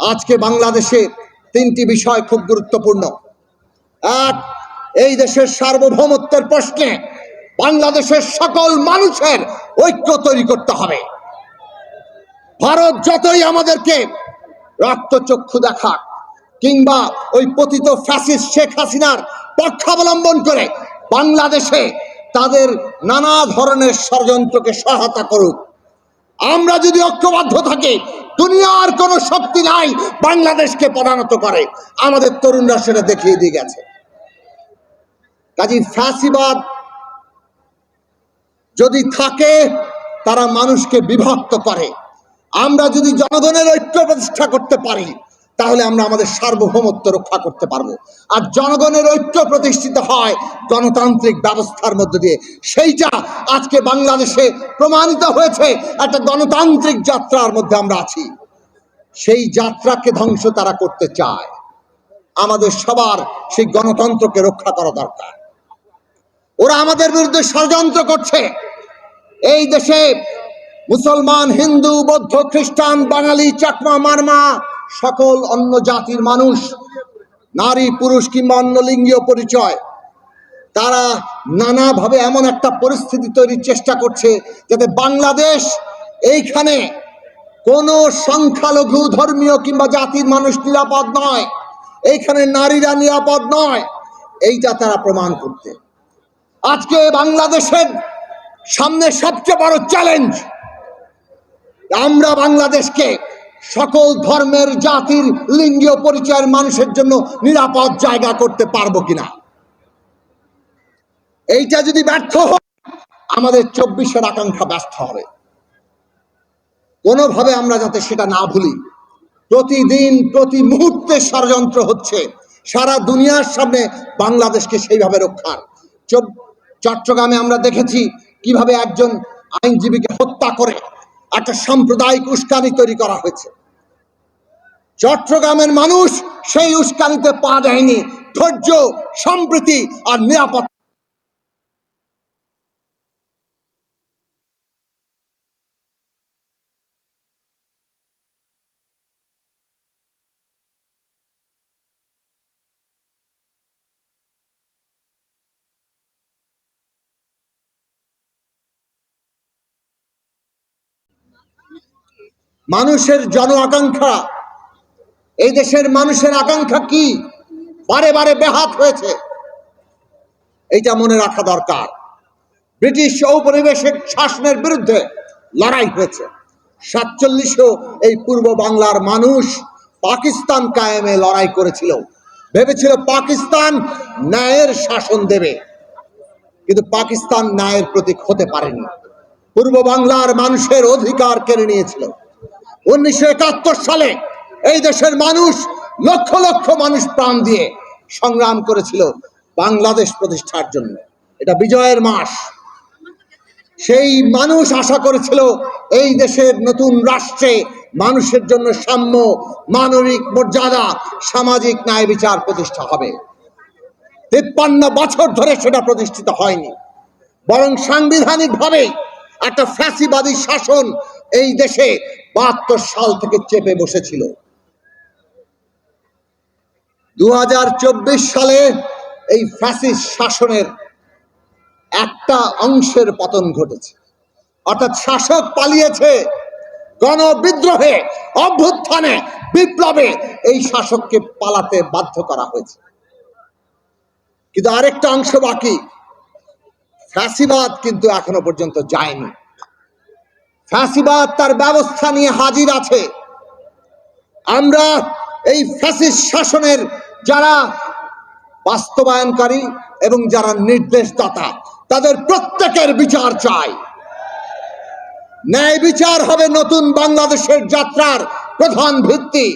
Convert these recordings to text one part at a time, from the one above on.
আজকে বাংলাদেশে তিনটি বিষয় খুব গুরুত্বপূর্ণ। এক, এই দেশের সার্বভৌমত্বের প্রশ্নে বাংলাদেশের সকল মানুষের ঐক্য তৈরি করতে হবে। ভারত যতই আমাদেরকে রক্তচক্ষু দেখাক কিংবা ওই পতিত ফ্যাসিস শেখ হাসিনার পক্ষাবলম্বন করে বাংলাদেশে তাদের নানা ধরনের ষড়যন্ত্রকে সহায়তা করুক আমরা যদি ঐক্যবদ্ধ থাকে, দুনিয়ার কোনো শক্তি নাই বাংলাদেশকে পদানত করে। আমাদের তরুণরা সেটা দেখিয়ে দিয়ে গেছে। কাজী ফ্যাসিবাদ যদি থাকে, তারা মানুষকে বিভক্ত করে। আমরা যদি জনগণের ঐক্য প্রতিষ্ঠা করতে পারি তাহলে আমরা আমাদের সার্বভৌমত্ব রক্ষা করতে পারব। আর জনগণের ঐক্য প্রতিষ্ঠিত হয় গণতান্ত্রিক ব্যবস্থার মধ্য দিয়ে। সেইটা আজকে বাংলাদেশে প্রমাণিত হয়েছে, একটা গণতান্ত্রিক যাত্রার মধ্যে আমরা আছি। সেই যাত্রাকে ধ্বংস তারা করতে চায়। আমাদের সবার সেই গণতন্ত্রকে রক্ষা করা দরকার। ওরা আমাদের বিরুদ্ধে ষড়যন্ত্র করছে। এই দেশে মুসলমান, হিন্দু, বৌদ্ধ, খ্রিস্টান, বাঙালি, চাকমা, মারমা সকল অন্য জাতির মানুষ, নারী, পুরুষ কিংবা অন্য লিঙ্গীয় পরিচয়, তারা নানাভাবে এমন একটা পরিস্থিতি তৈরির চেষ্টা করছে যাতে বাংলাদেশ এইখানে কোনো সংখ্যালঘু, ধর্মীয় কিংবা জাতির মানুষ নিরাপদ নয়, এইখানে নারীরা নিরাপদ নয়, এইটা তারা প্রমাণ করতে। আজকে বাংলাদেশের সামনে সবচেয়ে বড় চ্যালেঞ্জ আমরা বাংলাদেশকে সকল ধর্মের জাতির লিঙ্গীয় পরিচয়ের মানুষের জন্য নিরাপদ জায়গা করতে পারব কিনা? এইটা যদি ব্যর্থ হয়, আমাদের চব্বিশের আকাঙ্ক্ষা ব্যস্ত হবে। কোনোভাবে আমরা যাতে সেটা না ভুলি। প্রতিদিন, প্রতি মুহূর্তে ষড়যন্ত্র হচ্ছে। সারা দুনিয়ার সামনে বাংলাদেশকে সেইভাবে রক্ষার। চট্টগ্রামে আমরা দেখেছি কীভাবে একজন আইনজীবীকে হত্যা করে একটা সাম্প্রদায়িক উস্কানি তৈরি করা হয়েছে। চট্টগ্রামের মানুষ সেই উস্কানিতে পা দেয়নি। ধৈর্য, সম্প্রীতি আর নিরাপত্তা মানুষের জন আকাঙ্ক্ষা। এই দেশের মানুষের আকাঙ্ক্ষা কি? বারে বারে ব্যাহাত হয়েছে। এইটা মনে রাখা দরকার। ব্রিটিশ ঔপনিবেশিক শাসনের বিরুদ্ধে লড়াই হয়েছে। সাতচল্লিশেও এই পূর্ব বাংলার মানুষ পাকিস্তান কায়েমে লড়াই করেছিল। ভেবেছিল পাকিস্তান ন্যায়ের শাসন দেবে। কিন্তু পাকিস্তান ন্যায়ের প্রতীক হতে পারেনি। পূর্ব বাংলার মানুষের অধিকার কেড়ে নিয়েছিল। উনিশশো একাত্তর সালে এই দেশের মানুষ লক্ষ লক্ষ মানুষ প্রাণ দিয়ে সংগ্রাম করেছিল বাংলাদেশ প্রতিষ্ঠার জন্য। এটা বিজয়ের মাস। সেই মানুষ আশা করেছিল এই দেশের নতুন রাষ্ট্রে মানুষের জন্য সাম্য, মানবিক মর্যাদা, সামাজিক ন্যায় বিচার প্রতিষ্ঠা হবে। তিপ্পান্ন বছর ধরে সেটা প্রতিষ্ঠিত হয়নি। বরং সাংবিধানিকভাবে একটা ফ্যাসিবাদী শাসন এই দেশে বাহাত্তর সাল থেকে চেপে বসেছিল। দু হাজার চব্বিশ সালে এই ফ্যাসিস্ট শাসনের একটা অংশের পতন ঘটেছে। অর্থাৎ শাসক পালিয়েছে গণবিদ্রোহে, অভ্যুত্থানে, বিপ্লবে এই শাসককে পালাতে বাধ্য করা হয়েছে। কিন্তু আরেকটা অংশ বাকি, ফ্যাসিবাদ কিন্তু এখনও পর্যন্ত যায়নি। ফ্যাসিবাদ তার ব্যবস্থা নিয়ে হাজির আছে। আমরা এই ফ্যাসিস্ট শাসনের যারা বাস্তবায়নকারী এবং যারা নির্দেশদাতা, তাদের প্রত্যেকের বিচার চাই। ন্যায় বিচার হবে নতুন বাংলাদেশের যাত্রার প্রধান ভিত্তি।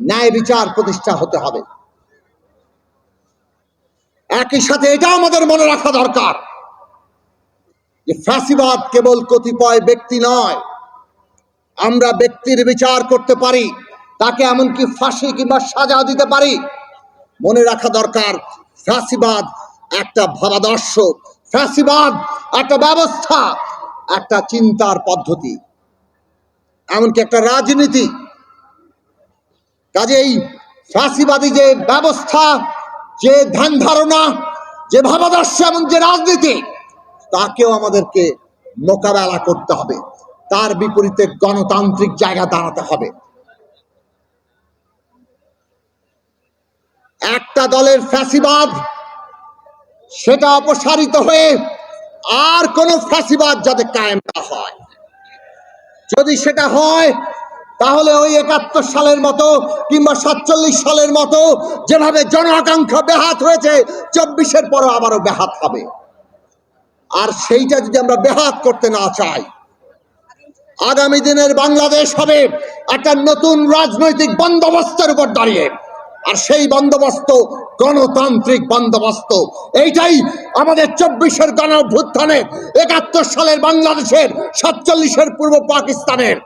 ন্যায় বিচার প্রতিষ্ঠা হতে হবে। একই সাথে এটা আমাদের মনে রাখা দরকার। যে ফ্যাসিবাদ কেবল কতিপয় ব্যক্তি নয়। আমরা ব্যক্তির বিচার করতে পারি, তাকে এমনকি ফাঁসি কিংবা সাজা দিতে পারি। মনে রাখা দরকার ফ্যাসিবাদ একটা ভাবাদর্শ ফ্যাসিবাদ একটা ব্যবস্থা, একটা চিন্তার পদ্ধতি। এমনকি একটা রাজনীতি। কাজেই ফাঁসিবাদী যে ব্যবস্থা, যে ধ্যান ধারণা, যে ভাবাদর্শ এমন যে রাজনীতি তাকেও আমাদেরকে মোকাবেলা করতে হবে। তার বিপরীতে গণতান্ত্রিক জায়গা দাঁড়াতে হবে। একটা দলের ফ্যাসিবাদ, সেটা অপসারিত হয়ে আর কোন ফ্যাসিবাদ যাতে কায়েম না হয়। যদি সেটা হয়, তাহলে ওই একাত্তর সালের মতো কিংবা সাতচল্লিশ সালের মতো যেভাবে জন আকাঙ্ক্ষা ব্যাহাত হয়েছে, চব্বিশের পরও আবারও ব্যাহাত হবে। আর সেইটা যদি আমরা ব্যাহাত করতে না চাই, আগামী দিনের বাংলাদেশ হবে একটা নতুন রাজনৈতিক বন্দোবস্তের উপর দাঁড়িয়ে। আর সেই বন্দোবস্ত গণতান্ত্রিক বন্দোবস্ত, এইটাই আমাদের চব্বিশের গণ অভ্যুত্থানের একাত্তর সালের বাংলাদেশের, সাতচল্লিশের পূর্ব পাকিস্তানের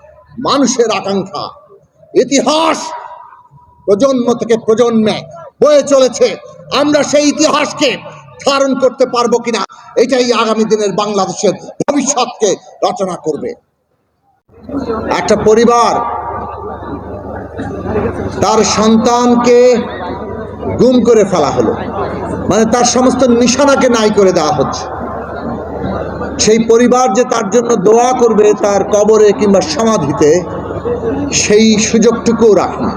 মানুষের আকাঙ্ক্ষা। ইতিহাস প্রজন্ম থেকে প্রজন্মে বয়ে চলেছে। আমরা সেই ইতিহাসকে ধারণ করতে পারব কিনা, এটাই আগামী দিনের বাংলাদেশের ভবিষ্যৎকে রচনা করবে। একটা পরিবার তার সন্তানকে গুম করে ফেলা হলো। মানে তার সমস্ত নিশানাকে নাই করে দেওয়া হচ্ছে। সেই পরিবার যে তার জন্য দোয়া করবে তার কবরে কিংবা সমাধিতে, সেই সুযোগটুকুও রাখি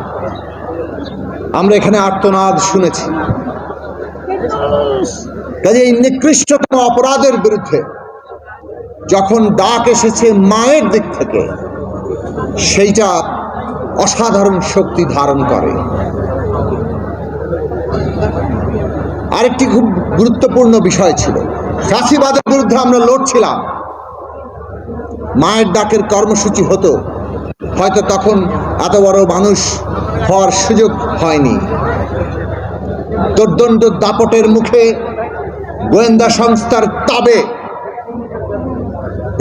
আমরা এখানে আর্তনাদ শুনেছি। কাজে এই নিকৃষ্টতম অপরাধের বিরুদ্ধে যখন ডাক এসেছে মায়ের দিক থেকে, সেইটা অসাধারণ শক্তি ধারণ করে। আরেকটি খুব গুরুত্বপূর্ণ বিষয় ছিল, ফাঁসিবাদের বিরুদ্ধে আমরা লড়ছিলাম। মায়ের ডাকের কর্মসূচি হতো, হয়তো তখন এত বড় মানুষ হওয়ার সুযোগ হয়নি। দুর্দণ্ড দাপটের মুখে গোয়েন্দা সংস্থার তাবে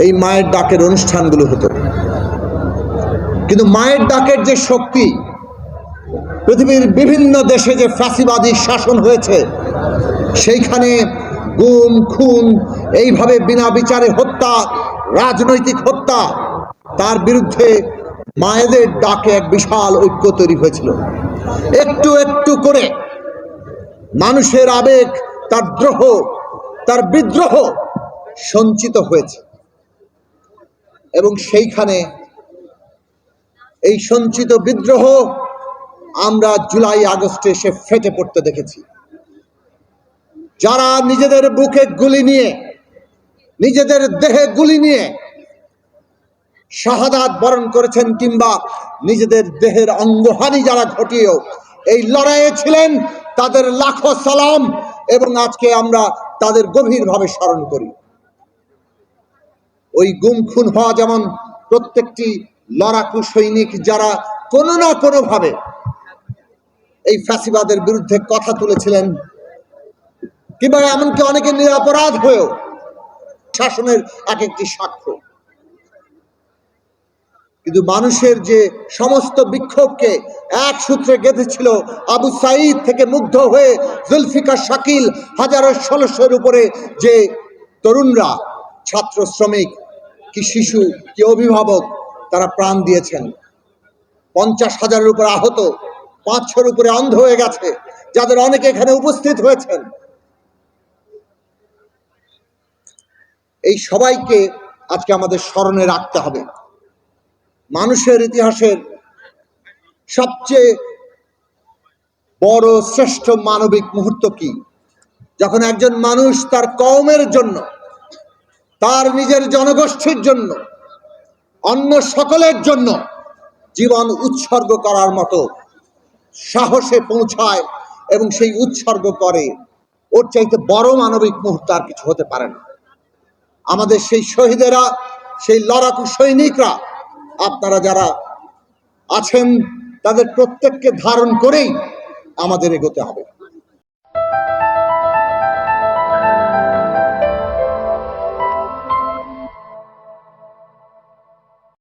এই মায়ের ডাকের অনুষ্ঠানগুলো হতো। কিন্তু মায়ের ডাকের যে শক্তি, পৃথিবীর বিভিন্ন দেশে যে ফাঁসিবাদী শাসন হয়েছে, সেইখানে গুম, খুন, এইভাবে বিনা বিচারে হত্যা, রাজনৈতিক হত্যা, তার বিরুদ্ধে মায়েদের ডাকে এক বিশাল ঐক্য তৈরি হয়েছিল। একটু একটু করে মানুষের আবেগ তার দ্রোহ, তার বিদ্রোহ সঞ্চিত হয়েছে। এবং সেইখানে এই সঞ্চিত বিদ্রোহ আমরা জুলাই, আগস্টে এসে ফেটে পড়তে দেখেছি। যারা নিজেদের বুকে গুলি নিয়ে, নিজেদের দেহে গুলি নিয়ে শাহাদাত বরণ করেছেন কিংবা নিজেদের দেহের অঙ্গহানি যারা ঘটিয়েও এই লড়াইয়ে ছিলেন তাদের লাখো সালাম এবং আজকে আমরা তাদের গভীরভাবে স্মরণ করি। ওই গুম খুন হওয়া যেমন প্রত্যেকটি লড়াকু সৈনিক যারা কোনো না কোনো ভাবে এই ফ্যাসিবাদের বিরুদ্ধে কথা তুলেছিলেন, কিংবা এমনকি অনেকে নিরাপরাধ হয়েও শাসনের এক একটি সাক্ষ্য। কিন্তু মানুষের যে সমস্ত বিক্ষোভকে এক সূত্রে গেঁথেছিল আবু সাইদ থেকে মুগ্ধ হয়ে জুলফিকার শাকিল হাজারো ষোলোশোর উপরে যে তরুণরা, ছাত্র শ্রমিক, কি শিশু, কি অভিভাবক, তারা প্রাণ দিয়েছেন। পঞ্চাশ হাজারের উপরে আহত, পাঁচশোর উপরে অন্ধ হয়ে গেছে, যাদের অনেকে এখানে উপস্থিত হয়েছেন। এই সবাইকে আজকে আমাদের স্মরণে রাখতে হবে। মানুষের ইতিহাসের সবচেয়ে বড় শ্রেষ্ঠ মানবিক মুহূর্ত কি? যখন একজন মানুষ তার কওমের জন্য, তার নিজের জনগোষ্ঠীর জন্য, অন্য সকলের জন্য জীবন উৎসর্গ করার মতো সাহসে পৌঁছায় এবং সেই উৎসর্গ করে, ওর চাইতে বড় মানবিক মুহূর্ত আর কিছু হতে পারে না। আমাদের সেই শহীদেরা, সেই লড়াকু সৈনিকরা আপনারা যারা আছেন তাদের প্রত্যেককে ধারণ করেই আমাদের এগোতে হবে।